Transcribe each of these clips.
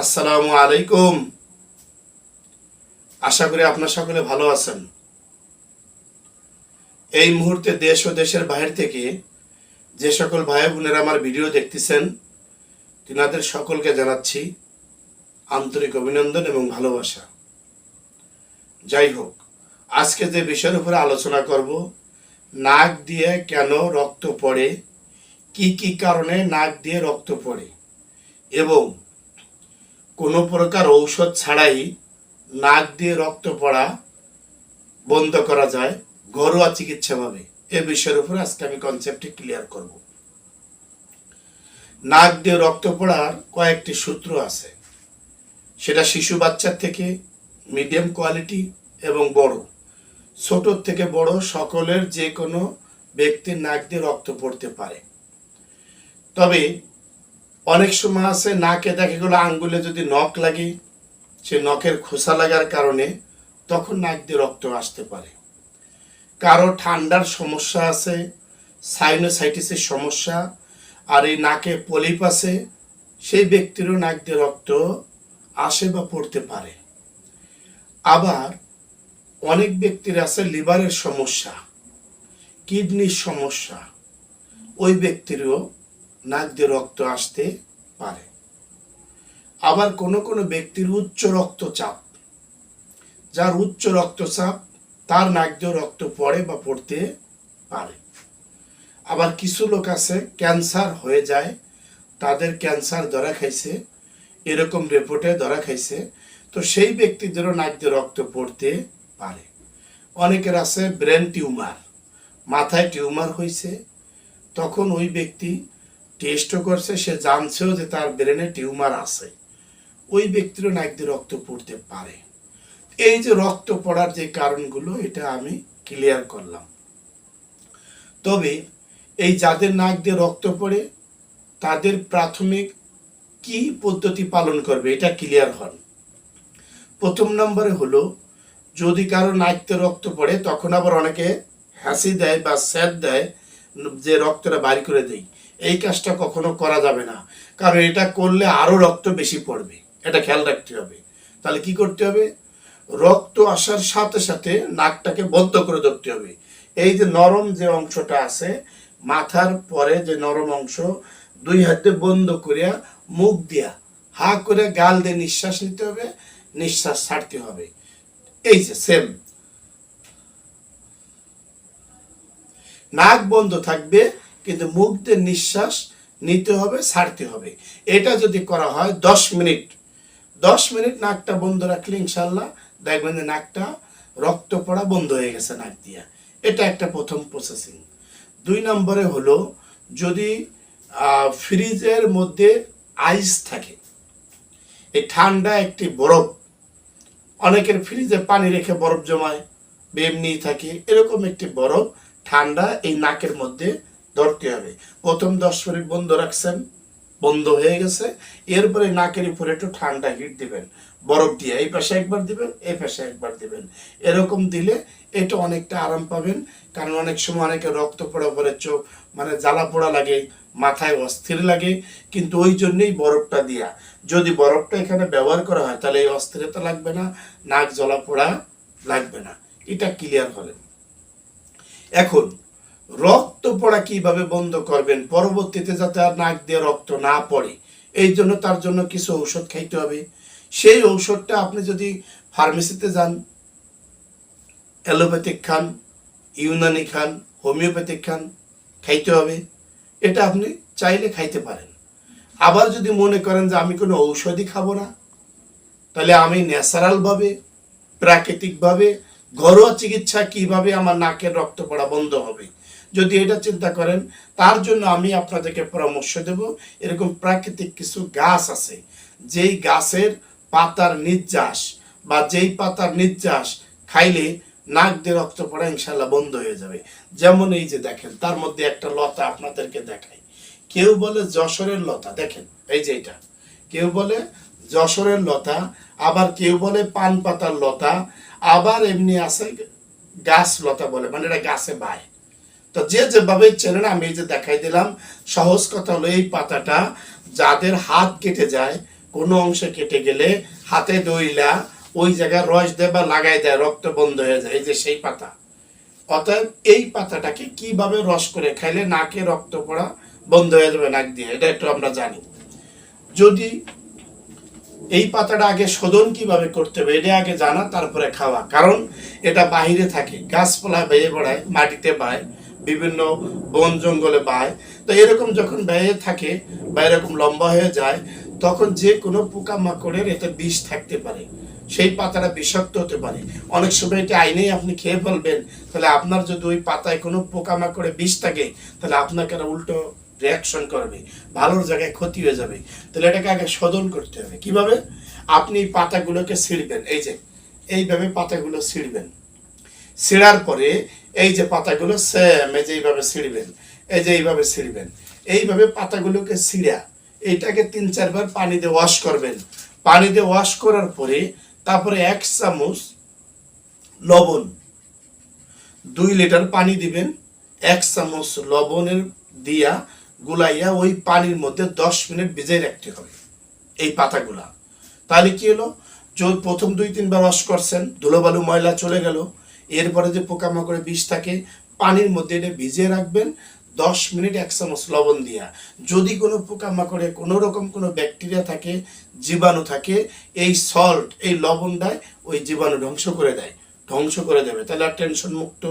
আসসালামু আলাইকুম। আশা করি আপনার সকলে ভালো আছেন। এই মুহূর্তে দেশ ও দেশের বাইরে থেকে যে সকল ভাই বোনেরা আমার ভিডিও দেখতেছেন, তিনাদের সকলকে জানাচ্ছি আন্তরিক অভিনন্দন এবং ভালোবাসা। যাই হোক, আজকে যে বিষয়ের উপরে আলোচনা করব, নাক দিয়ে কেন রক্ত পড়ে, কি কি কারণে নাক দিয়ে রক্ত পড়ে, এবং কোনো প্রকার ঔষধ ছাড়াই নাক দিয়ে রক্ত পড়া বন্ধ করা যায়, ঘরোয়া চিকিৎসাভাবে এ বিষয়ের উপর আজকে আমি কনসেপ্টটি ক্লিয়ার করব। নাক দিয়ে রক্ত পড়ার কয়েকটি সূত্র আছে। সেটা শিশু বাচ্চার থেকে মিডিয়াম কোয়ালিটি এবং বড়। ছোট থেকে বড় সকলের যে কোনো ব্যক্তির নাক দিয়ে রক্ত পড়তে পারে। তবে অনেক সময় আছে নাকে দেখে গেলো আঙ্গুলে যদি নখ লাগে, সে নখের খোসা লাগার কারণে তখন নাক দিয়ে রক্ত আসতে পারে। কারও ঠান্ডার সমস্যা আছে সাইনোসাইটিসের সমস্যা, আর এই নাকে পলিপ আছে, সেই ব্যক্তিরও নাক দিয়ে রক্ত আসে বা পড়তে পারে। আবার অনেক ব্যক্তির আছে লিভারের সমস্যা, কিডনির সমস্যা, ওই ব্যক্তিরও নাক দিয়ে রক্ত আসতে পারে। আবার কোনো কোনো ব্যক্তির উচ্চ রক্তচাপ, যার উচ্চ রক্তচাপ তার নাক দিয়ে রক্ত পড়ে বা পড়তে পারে। আবার কিছু লোক আছে, ক্যান্সার হয়ে যায়, তাদের ক্যান্সার ধরা খাইছে, এরকম রিপোর্টে ধরা খাইছে, তো সেই ব্যক্তিদেরও নাক দিয়ে রক্ত পড়তে পারে। অনেকের আছে ব্রেন টিউমার মাথায় টিউমার হয়েছে তখন ওই ব্যক্তি টেস্টও করছে, সে জানছেও যে তার ব্রেনে টিউমার আছে। ওই ব্যক্তিরও নাক দিয়ে রক্ত পড়তে পারে। এই যে রক্ত পড়ার যে কারণগুলো, এটা আমি ক্লিয়ার করলাম। তবে এই যাদের নাক দিয়ে রক্ত পড়ে, তাদের প্রাথমিক কি পদ্ধতি পালন করবে, এটা ক্লিয়ার হন। প্রথম নম্বরে হলো, যদি কারও নাকতে রক্ত পড়ে, তখন আবার অনেকে হাসি দেয় বা স্যাদ দেয়, যে রক্তটা বাড়ি করে দেই এই কাজটা কখনো করা যাবে না। কারণ এটা করলে আরও রক্ত বেশি পড়বে। এটা খেয়াল রাখতে হবে। তাহলে কি করতে হবে? রক্ত আসার সাথে সাথে নাকটাকে বন্ধ করে ধরতে হবে। এই যে নরম যে অংশটা আছে, মাথার পরে যে নরম অংশ, দুই হাতে বন্ধ করিয়া মুখ দিয়া হা করে গাল দিয়ে নিঃশ্বাস নিতে হবে, নিঃশ্বাস ছাড়তে হবে। এই যে সেম নাক বন্ধ থাকবে কিন্তু মুখ নিঃশ্বাস নিতে হবে, ছাড়তে হবে। এটা যদি করা হয় দশ মিনিট। দশ মিনিট নাকটা বন্ধ রাখলে ইনশাল্লাহ দেখবেন যে নাকটা রক্ত পড়া বন্ধ হয়ে গেছে নাক দিয়া। এটা একটা প্রথম প্রসেসিং দুই নম্বরে হলো যদি ফ্রিজের মধ্যে আইস থাকে, এই ঠান্ডা একটি বরফ, অনেকের ফ্রিজে পানি রেখে বরফ জমায়, বেমনি থাকে, এরকম একটি বরফ ঠান্ডা এই নাকের মধ্যে ধরতে হবে। প্রথম দশ মিনিট বন্ধ রাখছেন, বন্ধ হয়ে গেছে। এরপরে নাকের উপরে একটু ঠান্ডা হিট দিবেন, বরফ দিয়ে। এই পাশে একবার দিবেন, এই পাশে একবার দিবেন। এরকম দিলে এটা অনেকটা আরাম পাবেন, কারণ অনেক সময় অনেকে রক্ত পড়া পরে চোখ মানে জ্বালা পোড়া লাগে, মাথায় অস্থির লাগে। কিন্তু ওই জন্যই বরফটা দিয়া। যদি বরফটা এখানে ব্যবহার করা হয়, তাহলে এই অস্থিরতা লাগবে না, নাক জ্বলা পোড়া লাগবে না। এটা ক্লিয়ার হলেন এখন রক্ত পড়া কীভাবে বন্ধ করবেন? পরবর্তীতে যাতে আর নাক দিয়ে রক্ত না পড়ে। এই জন্য তার জন্য কিছু ঔষধ খাইতে হবে। সেই ঔষধটা আপনি যদি ফার্মেসিতে যান, অ্যালোপ্যাথিক খান, ইউনানি খান, হোমিওপ্যাথিক খান, খাইতে হবে। এটা আপনি চাইলে খাইতে পারেন। আবার যদি মনে করেন যে আমি কোনো ঔষধই খাব না, তাহলে আমি ন্যাচারালভাবে, প্রাকৃতিকভাবে ঘরোয়া চিকিৎসা কীভাবে আমার নাকের রক্ত পড়া বন্ধ হবে? যদি এটা চিন্তা করেন, তার জন্য আমি আপনাদেরকে পরামর্শ দেব। এরকম প্রাকৃতিক কিছু গাছ আছে, যেই গাছের পাতার নির্যাস বা যেই পাতার নির্যাস খাইলে নাক দিয়ে রক্ত পড়া ইনশাল্লাহ বন্ধ হয়ে যাবে। যেমন এই যে দেখেন, তার মধ্যে একটা লতা আপনাদেরকে দেখাই। কেউ বলে যশোরের লতা, দেখেন, এই যে এটা। কেউ বলে যশোরের লতা, আবার কেউ বলে পান পাতার লতা, আবার এমনি আছে গাছ লতা বলে মানে এটা গাছে বায়। তো যে যেভাবে চেনেন আমি যে দেখাই দিলাম, সহজ কথা হলো এই পাতাটা যাদের হাত কেটে যায়, কোনো অংশে কেটে গেলে হাতে দইলা ওই জায়গায় রস দেয় বা লাগাই দেয়, রক্ত বন্ধ হয়ে যায়, এই যে সেই পাতা। অতএব এই পাতাটাকে কীভাবে রস করে খাইলে নাকে রক্ত পড়া বন্ধ হয়ে যাবে, নাক দিয়ে? এটা একটু আমরা জানি। যদি এই পাতাটা আগে শোধন কীভাবে করতে হবে, এটা আগে জানা, তারপরে খাওয়া। কারণ এটা বাহিরে থাকে, গাছপালা বেয়ে বেড়ায় মাটিতে বায়। বিভিন্ন বন জঙ্গলে বায় তো এরকম যখন বেয়ে থাকে বা এরকম লম্বা হয়ে যায়, তখন যে কোনো পোকামাকড়ের এতে বিষ থাকতে পারে। সেই পাতাটা বিষাক্ত হতে পারে। অনেক সময় এটা আইনেই আপনি খেয়ে ফেলবেন। তাহলে আপনার যদি ওই পাতায় কোনো পোকামাকড়ে বিষ থাকে, তাহলে আপনাকে উল্টো রিয়াকশন করবে। ভালোর জায়গায় ক্ষতি হয়ে যাবে। তাহলে এটাকে আগে শোধন করতে হবে। কীভাবে? আপনি পাতাগুলোকে ছিঁড়বেন। এই যে, এইভাবে পাতাগুলো ছিঁড়বেন। ছিঁড়ার পরে এই যে পাতাগুলো সেম এই যে এইভাবে ছিঁড়বেন, এই যে এইভাবে ছিঁড়বেন, এইভাবে পাতাগুলোকে ছিঁড়া, এইটাকে তিন চারবার পানি দিয়ে ওয়াশ করবেন। পানি দিয়ে ওয়াশ করার পরে তারপরে এক চামচ লবণ, দুই লিটার পানি দিবেন, এক চামচ লবণের দিয়া গুলাইয়া ওই পানির মধ্যে দশ মিনিট ভিজাই রাখতে হবে, এই পাতাগুলা। তাহলে কি হলো? প্রথম দুই তিনবার ওয়াশ করছেন, ধুলোবালু ময়লা চলে গেল এরপরে যে পোকামাকড়ে বিষ থাকে, পানির মধ্যে এটা ভিজিয়ে রাখবেন। দশ মিনিট এক চামচ লবণ দিয়া। যদি কোনো পোকামাকড়ে কোনো রকম কোনো ব্যাকটেরিয়া থাকে, জীবাণু থাকে, এই সল্ট এই লবণটায় ওই জীবাণু ধ্বংস করে দেয়। ধ্বংস করে দেবে। তাহলে আর টেনশন মুক্ত।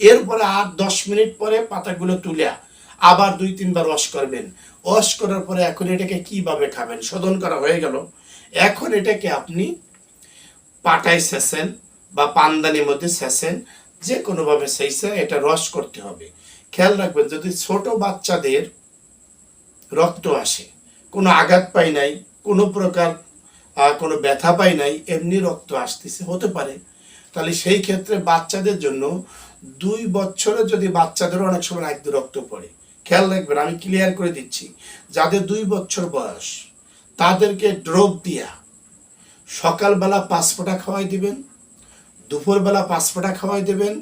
এরপরে আর দশ মিনিট পরে পাতাগুলো তুলিয়া আবার দুই তিনবার ওয়াশ করবেন। ওয়াশ করার পরে এখন এটাকে কীভাবে খাবেন? শোধন করা হয়ে গেল। এখন এটাকে আপনি পাটায় শেষেন বা পানদানির মধ্যে শেষেন যে কোনোভাবে সেইসে এটা রস করতে হবে। খেয়াল রাখবেন, যদি ছোট বাচ্চাদের রক্ত আসে, কোনো আঘাত পাই নাই, কোনো প্রকার কোনো ব্যথা পাই নাই, এমনি রক্ত আসতেছে, হতে পারে। তাহলে সেই ক্ষেত্রে বাচ্চাদের জন্য দুই বছরে যদি বাচ্চাদের অনেক সময় একদম রক্ত পড়ে, খেয়াল রাখবেন, আমি ক্লিয়ার করে দিচ্ছি, যাদের দুই বছর বয়স, তাদেরকে ড্রপ দিয়া সকালবেলা পাঁচ ফোঁটা খাওয়াই দিবেন দুপুরবেলা পাঁচ ফোঁটা খাওয়াই দেবেন,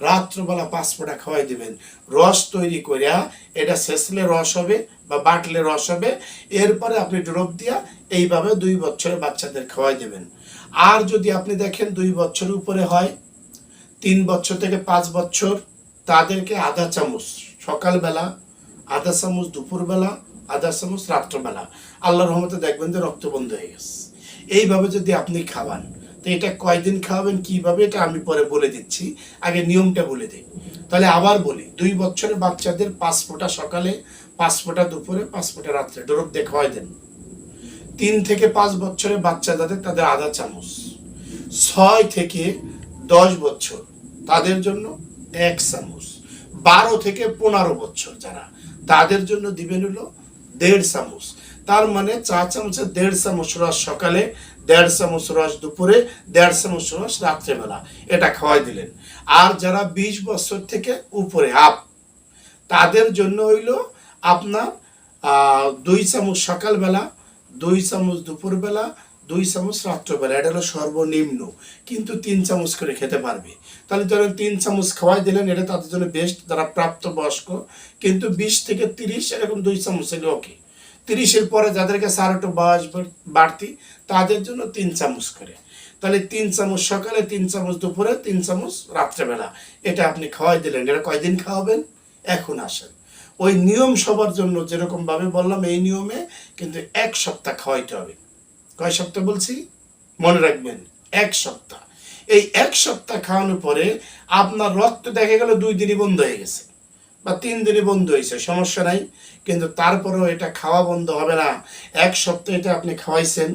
রাত্রবেলা পাঁচ ফোঁটা খাওয়াই দেবেন। রস তৈরি করিয়া, এটা শেষলে রস হবে বা বাটলে রস হবে, এরপরে আপনি ড্রপ দিয়া এইভাবে দুই বছরের বাচ্চাদের খাওয়াই দেবেন। আর যদি আপনি দেখেন দুই বছর উপরে হয়, তিন বছর থেকে পাঁচ বছর, তাদেরকে আধা চামচ সকালবেলা, আধা চামচ দুপুরবেলা, আধা চামচ রাত্রবেলা। আল্লাহ রহমতে দেখবেন যে রক্ত বন্ধ হয়ে গেছে। এইভাবে যদি আপনি খাওয়ান তো এটা কয়দিন খাওয়াবেন, কীভাবে, এটা আমি পরে বলে দিচ্ছি। আগে নিয়মটা বলে দিই। তাহলে আবার বলি, দুই বছরের বাচ্চাদের পাঁচ ফোঁটা সকালে, পাঁচ ফোঁটা দুপুরে, পাঁচ ফোঁটা রাত্রে। ডোরপ দিয়ে খাওয়াই দেন। তিন থেকে পাঁচ বছরের বাচ্চা যাদের, তাদের আধা চামচ। ছয় থেকে দশ বছর, তাদের জন্য এক চামচ। বারো থেকে পনেরো বছর যারা, তাদের জন্য দিবেন হলো দেড় চামচ। তার মানে চা চামচের দেড় চামচ রস সকালে দেড় চামচ রস দুপুরে দেড় চামচ রস রাত্রেবেলা। এটা খাওয়াই দিলেন। আর যারা বিশ বছর থেকে উপরে আপ তাদের জন্য হইল আপনার দুই চামচ সকালবেলা, দুই চামচ দুপুরবেলা, দুই চামচ রাত্রবেলা। এটা হলো সর্বনিম্ন। কিন্তু তিন চামচ করে খেতে পারবে। তাহলে ধরেন তিন চামচ খাওয়াই দিলেন, এটা তাদের জন্য বেস্ট যারা প্রাপ্তবয়স্ক। কিন্তু বিশ থেকে তিরিশ, এরকম দুই চামচ হলে ওকে তিরিশের পরে যাদের কাছে একটু বয়স বাড়তি তাদের জন্য তিন চামচ করে। তাহলে তিন চামচ সকালে, তিন চামচ দুপুরে, তিন চামচ রাত্রেবেলা। এটা আপনি খাওয়াই দিলেন। এটা কয়দিন খাওয়াবেন? এখন আসেন। ওই নিয়ম সবার জন্য যেরকম ভাবে বললাম এই নিয়মে কিন্তু এক সপ্তাহ খাওয়াইতে হবে। কয় সপ্তাহ বলছি? মনে রাখবেন, এক সপ্তাহ। এই এক সপ্তাহ খাওয়ানোর পরে আপনার রক্ত দেখা গেল দুই দিনই বন্ধ হয়ে গেছে বা তিন দিনই বন্ধ হয়েছে, সমস্যা নাই। কিন্তু তারপরেও এটা খাওয়া বন্ধ হবে না। এক সপ্তাহ এটা আপনি খাওয়াইছেন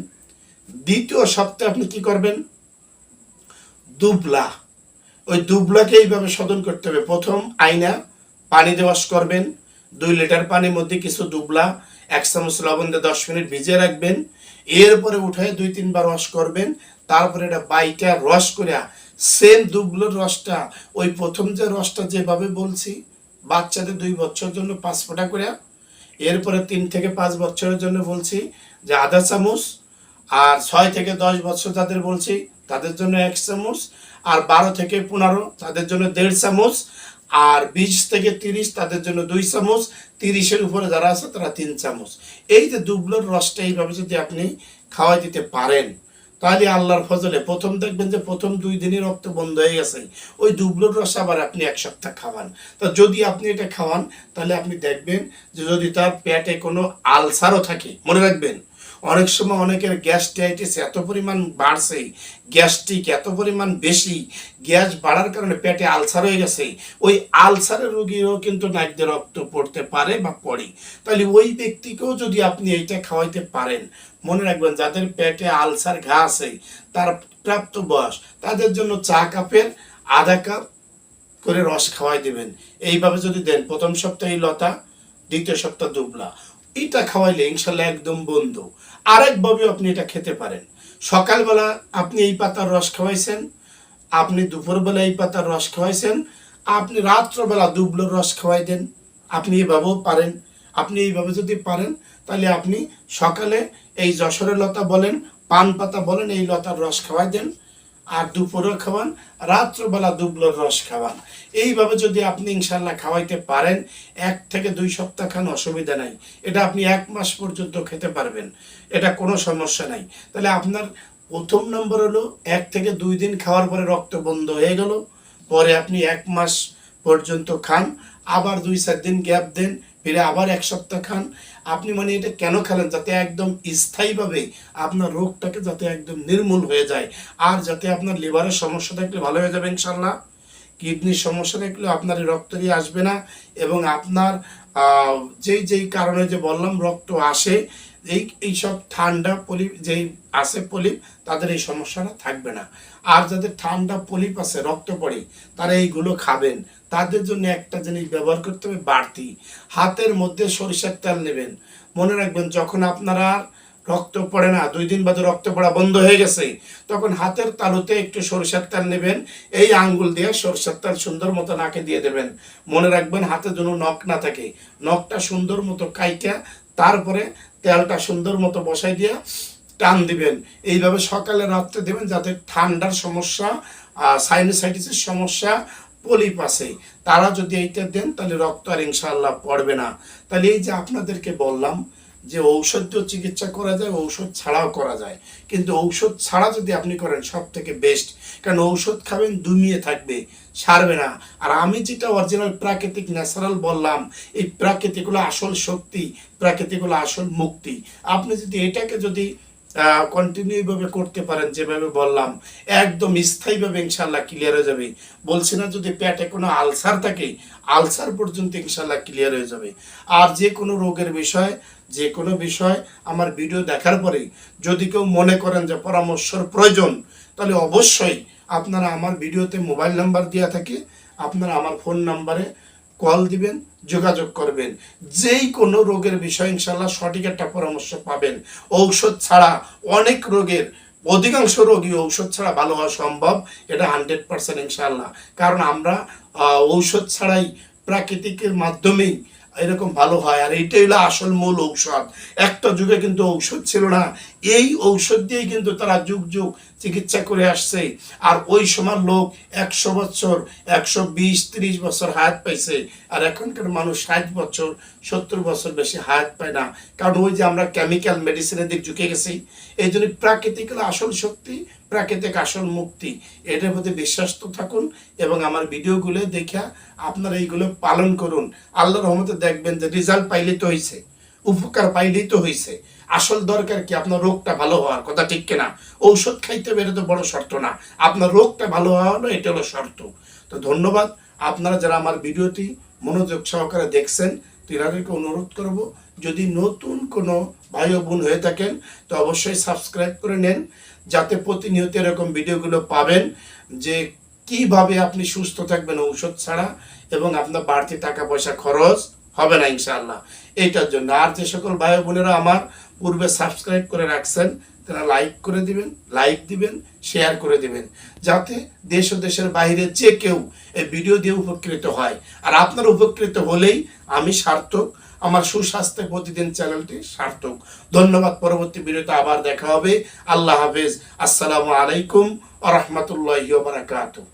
দ্বিতীয় সপ্তাহে আপনি কি করবেন? দুবলা। ওই দুবলাকে এইভাবে শোধন করতে হবে। প্রথম আয়না পানি দিয়ে করবেন। দুই লিটার পানির মধ্যে কিছু দুবলা, এক চামচ লবণ দিয়ে দশ মিনিট ভিজিয়ে রাখবেন। এরপরে উঠায় দুই, তিনবার ওয়াশ করবেন। তারপরে এটা বাইটা রস করে সেম দুবলোর রসটা ওই প্রথম যে রসটা যেভাবে বলছি, বাচ্চাদের দুই বছর জন্য পাঁচ ফোঁটা করে। এরপরে তিন থেকে পাঁচ বছরের জন্য বলছি যে আধা চামচ আর ছয় থেকে দশ বছর যাদের বলছি, তাদের জন্য এক চামচ, আর বারো থেকে পনেরো, তাদের জন্য দেড় চামচ, আর বিশ থেকে তিরিশ, তাদের জন্য দুই চামচ, তিরিশের উপরে যারা আছে তারা তিন চামচ। এই যে দুবলোর রসটা এইভাবে যদি আপনি খাওয়াই দিতে পারেন, তাহলে আল্লাহর ফজলে প্রথম দেখবেন যে প্রথম দুই দিনই রক্ত বন্ধ হয়ে গেছে। ওই দুবলোর রস আবার আপনি এক সপ্তাহ খাওয়ান। তা যদি আপনি এটা খাওয়ান, তাহলে আপনি দেখবেন যে যদি তার পেটে কোনো আলসারও থাকে, মনে রাখবেন অনেক সময় অনেকের গ্যাস্ট্রাইটিস এত পরিমাণ বাড়ছে, গ্যাস্ট্রিক এত পরিমাণ বেশি, গ্যাস বাড়ার কারণে পেটে আলসার হয়ে গেছে। ওই আলসারের রোগীরও কিন্তু নাকদে রক্ত পড়তে পারে বা পড়ে। তাহলে ওই ব্যক্তিকেও যদি আপনি এইটা খাওয়াইতে পারেন, মনে রাখবেন যাদের পেটে আলসার ঘা আছে, তার প্রাপ্ত বয়স, তাদের জন্য চা কাপের আধা কাপ করে রস খাওয়াই দিবেন। এইভাবে যদি দেন, প্রথম সপ্তাহে লতা, দ্বিতীয় সপ্তাহ দুবলা। এটা খাওয়াইলে ইনশাল্লাহ একদম বন্ধ। আরেকভাবে আপনি এটা খেতে পারেন। সকালবেলা আপনি এই পাতার রস খাওয়াইছেন, আপনি দুপুরবেলা এই পাতার রস খাওয়াইছেন, আপনি রাত্রবেলা দুবলোর রস খাওয়াই দেন। আপনি এইভাবেও পারেন। আপনি এইভাবে যদি পারেন, তাহলে আপনি সকালে এই যশোরের লতা বলেন, পান পাতা বলেন, এই লতার রস খাওয়াই দেন। আর দুপুরে খাওয়ান, রাত্রবেলা দুবলোর রস খাওয়ান। এইভাবে যদি আপনি ইনশাল্লাহ খাওয়াইতে পারেন, এক থেকে দুই সপ্তাহ খান, অসুবিধা নাই। এটা আপনি এক মাস পর্যন্ত খেতে পারবেন। এটা কোনো সমস্যা নাই। তাহলে আপনার প্রথম নম্বর হলো, এক থেকে দুই দিন খাওয়ার পরে রক্ত বন্ধ হয়ে গেল, পরে আপনি এক মাস পর্যন্ত খান, আবার দুই চার দিন গ্যাপ দেন, ফিরে আবার এক সপ্তাহ খান আপনি মানে এটা কেন খেলেন? যাতে একদম স্থায়ীভাবে আপনার রোগটাকে যাতে একদম নির্মূল হয়ে যায়। আর যাতে আপনার লিভারের সমস্যা থাকলে ভালো হয়ে যাবে ইনশাল্লাহ কিডনির সমস্যা থাকলে আপনার এই রক্ত দিয়ে আসবে না। এবং আপনার যেই যেই কারণে যে বললাম, রক্ত আসে, এই এইসব ঠান্ডা পলিপ, যেই আছে পলিপ, তাদের এই সমস্যাটা থাকবে না। আর যাদের ঠান্ডা পলিপ আছে, রক্ত পড়ে, তারা এইগুলো খাবেন। তাদের জন্য একটা জিনিস ব্যবহার করতে হবে, বাড়তি। হাতের মধ্যে সরিষার তেল নেবেন। মনে রাখবেন, যখন আপনারা রক্ত পড়ে না, দুই দিন বাদে রক্ত পড়া বন্ধ হয়ে গেছে, তখন হাতের তালুতে একটু সরিষার তেল নেবেন, এই আঙ্গুল দিয়ে সরিষার তেল সুন্দর মতো নাকে দিয়ে দেবেন। মনে রাখবেন, হাতে যেন নখ না থাকে। নখটা সুন্দর মতো কাইটা, তারপরে তেলটা সুন্দর মতো বসাই দিয়ে টান দিবেন। এইভাবে সকালে রাত্রে দেবেন, যাতে ঠান্ডার সমস্যা সাইনোসাইটিসের সমস্যা পলিপ আছে। তারা যদি এইটা দেন, তাহলে রক্ত আর ইনশাল্লাহ পড়বে না। তাহলে এই যে আপনাদেরকে বললাম যে ঔষধ চিকিৎসা করা যায়, ঔষধ ছাড়াও করা যায়। কিন্তু ঔষধ ছাড়া যদি আপনি করেন সব থেকে বেস্ট কারণ ঔষধ খাবেন, দুমিয়ে থাকবে সারবে না। আর আমি যেটা অরিজিনাল প্রাকৃতিক ন্যাচারাল বললাম, এই প্রাকৃতিক হলো আসল শক্তি প্রাকৃতিক হলো আসল মুক্তি। আপনি যদি এটাকে যদি কন্টিনিউ ভাবে করতে পারেন যেভাবে বললাম। একদম স্থায়ীভাবে ইনশাল্লাহ ক্লিয়ার হয়ে যাবে। বলছি না যদি পেটে কোনো আলসার থাকে, আলসার পর্যন্ত ইনশাল্লাহ ক্লিয়ার হয়ে যাবে। আর যে কোনো রোগের বিষয়, যে কোনো বিষয় আমার ভিডিও দেখার পরে যদি কেউ মনে করেন যে পরামর্শর প্রয়োজন, তাহলে অবশ্যই আপনারা আমার ভিডিওতে মোবাইল নাম্বার দেওয়া থাকে, আপনারা আমার ফোন নাম্বারে কল দিবেন, যোগাযোগ করবেন। যেই কোনো রোগের বিষয়ে ইনশাল্লাহ সঠিক একটা পরামর্শ পাবেন। ঔষধ ছাড়া অনেক রোগের, অধিকাংশ রোগী ঔষধ ছাড়া ভালো হওয়া সম্ভব, এটা হান্ড্রেড পার্সেন্ট ইনশাল্লাহ কারণ আমরা ঔষধ ছাড়াই প্রাকৃতিকের মাধ্যমেই এরকম ভালো হয়। আর এইটাই হলো আসল মূল ঔষধ। একটা যুগে কিন্তু ঔষধ ছিল না। এই ঔষধ দিয়েই কিন্তু তারা যুগ যুগ চিকিৎসা করে আসছে। আর ওই সময় লোক একশো বছর, একশো বিশ, ত্রিশ বছর হায়াত পাইছে। আর এখনকার মানুষ ষাট বছর, সত্তর বছর বেশি হায়াত পায় না। কারণ ওই যে আমরা কেমিক্যাল মেডিসিনের দিক ঝুঁকে গেছি। এই জন্য প্রাকৃতিক আসল শক্তি প্রাকৃতিক আসল মুক্তি এটার প্রতি বিশ্বাস তো থাকুন এবং আমার ভিডিওগুলো দেখা আপনারা এইগুলো পালন করুন। আল্লাহ রহমতে দেখবেন যে রেজাল্ট পাইলে তো হয়েছে উপকার পাইলেই তো হয়েছে আসল দরকার কি আপনার রোগটা ভালো হওয়ার কথা ঠিক কিনা? ঔষধ খাইতে হবে তো বড় শর্ত না, আপনার রোগটা ভালো হওয়া হলো, এটা হলো শর্ত। তো ধন্যবাদ, আপনারা যারা আমার ভিডিওটি মনোযোগ সহকারে দেখছেন, তিনাদেরকে অনুরোধ করব, যদি নতুন কোনো ভাই বোন হয়ে থাকেন, তো অবশ্যই সাবস্ক্রাইব করে নেন। যাতে প্রতিনিয়ত এরকম ভিডিওগুলো পাবেন যে কীভাবে আপনি সুস্থ থাকবেন ঔষধ ছাড়া এবং আপনার বাড়তি টাকা পয়সা খরচ হবে না ইনশাআল্লাহ। এইটার জন্য। আর যে সকল ভাই বোনেরা আমার পূর্বে সাবস্ক্রাইব করে রাখছেন, তারা লাইক করে দিবেন, লাইক দিবেন, শেয়ার করে দিবেন, যাতে দেশ ও দেশের বাইরে যে কেউ এই ভিডিও দিয়ে উপকৃত হয়। আর আপনার উপকৃত হলেই আমি সার্থক আমার সুস্বাস্থ্যে প্রতিদিন চ্যানেলটি সার্থক। ধন্যবাদ, পরবর্তী ভিডিওতে আবার দেখা হবে। আল্লাহ হাফেজ। আসসালামু আলাইকুম আ রহমতুল্লাহ বারাকাতুহ।